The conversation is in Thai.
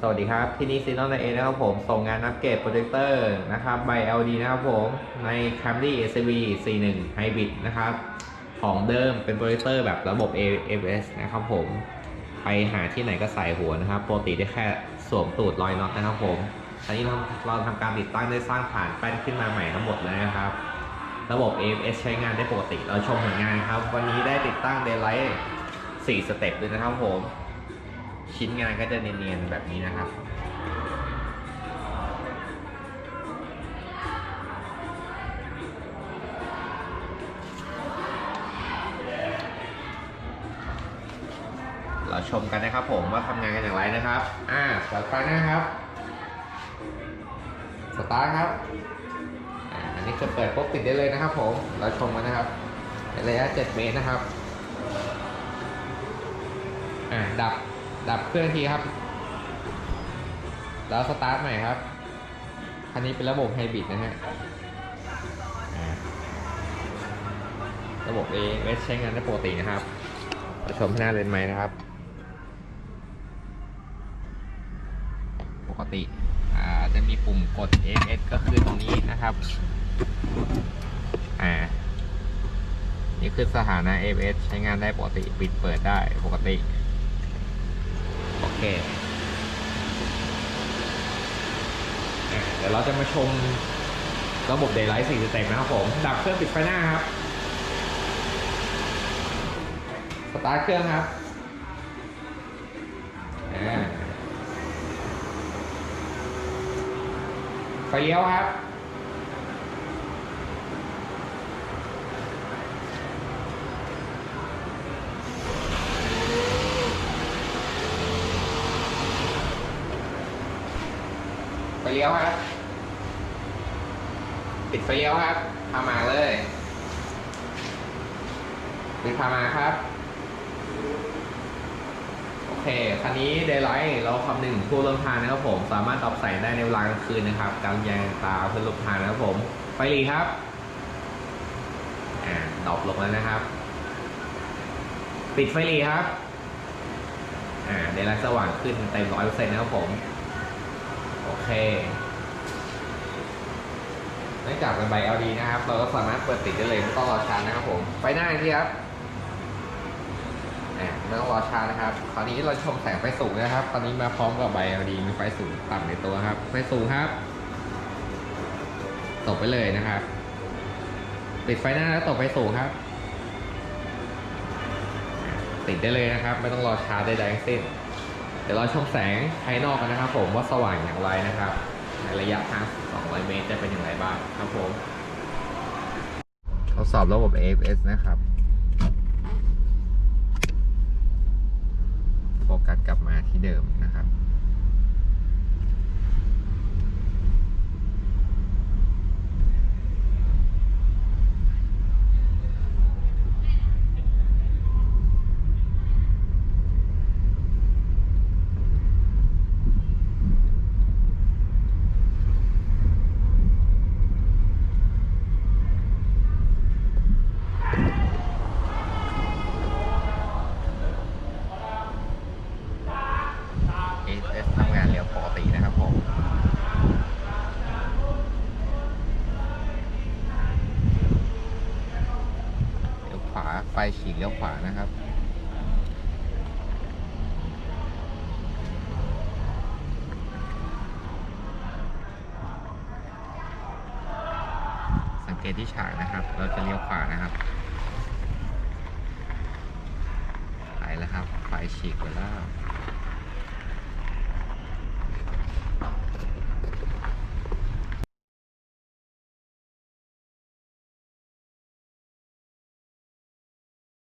สวัสดีครับ ที่นี่ซีนอนเอนะครับผม ส่งงานอัปเกรดโปรเจคเตอร์นะครับใบ LD นะครับผม ใน Camry ACV 41 Hybrid นะครับ ของเดิมเป็นโปรเจคเตอร์แบบระบบ AFS นะครับผม ไปหาที่ไหนก็ใส่หัวนะครับปกติได้แค่สวมตูดลอยน็อตนะครับผมตอนนี้เราเราทำการติดตั้งได้สร้างผ่านแป้นขึ้นมาใหม่ทั้งหมดเลยนะครับ ระบบ AFS ใช้งานได้ปกติ เราชมผลงานครับ วันนี้ได้ติดตั้ง Daylight 4สเต็ปเลยนะครับผม ชิ้นงานก็จะเนียนๆแบบนี้นะครับเราชมกันนะครับผมว่าทำงานกันอย่างไรนะครับ อ่าสตาร์ทนะครับ สตาร์ทครับ อ่า อันนี้จะเปิดปุ๊บปิดได้เลยนะครับผม เราชมกันนะครับระยะ 7 เมตรนะครับ อ่า ดับ ดับเครื่องทีครับ แล้วสตาร์ทใหม่ครับ คันนี้เป็นระบบไฮบริดนะฮะ ระบบ AS ใช้งานได้ปกตินะครับเราชมหน้าเลนไหมนะครับ ปกติจะมีปุ่มกด AS ก็คือตรงนี้นะครับ อ่านี่คือสถานะ AS ใช้งานได้ปกติ ปิดเปิดได้ปกติ เคเดี๋ยวเราจะมาชมระบบ Daylight 4สเต็ปนะครับผม ดับเครื่องปิดไฟหน้าครับ สตาร์ทเครื่องครับไฟเลี้ยวครับ ฟเลี้ยวครับ ปิดไฟเลี้ยวครับพามาเลยปิดพามาครับ โอเค คันนี้เดย์ไลท์เราคำนึงถึงผู้ร่วมทางนะครับผม สามารถตอบใส่ได้ในเวลากลางคืนนะครับกลางแยงตาเพื่อหลบทางนะครับผม ไฟหลีครับอ่าดอปลงแล้วนะครับ ปิดไฟหลีครับอ่าเดย์ไลท์สว่างขึ้นเต็มร้อยเปอร์เซ็นต์นะครับผม เคนื่องจากเป็นใบ LD นะครับ เราก็สามารถเปิดติดได้เลยไม่ต้องรอชาร์จนะครับผมไฟหน้าอีกทีครับไม่ต้องรอชาร์จนะครับ คราวนี้เราชมแสงไฟสูงนะครับ ตอนนี้มาพร้อมกับใบ LD มีไฟสูงต่ำในตัวครับ ไฟสูงครับ ตกไปเลยนะครับติดไฟหน้าแล้วตกไฟสูงครับ ติดได้เลยนะครับ ไม่ต้องรอชาร์จใดๆทั้งสิ้น เดี๋ยวเราชมแสงภายนอกกันนะครับ ผมว่าสว่างอย่างไรนะครับ ในระยะทาง 200 เมตรจะเป็นอย่างไรบ้างครับผมทดสอบระบบ AFS นะครับโฟกัสกลับมาที่เดิมนะครับ AFS ทำงานเร็วปกตินะครับผม เลี้ยวขวา ไฟฉีกเลี้ยวขวานะครับสังเกตที่ฉากนะครับ เราจะเลี้ยวขวานะครับ ไปแล้วครับไฟฉีกไปแล้ว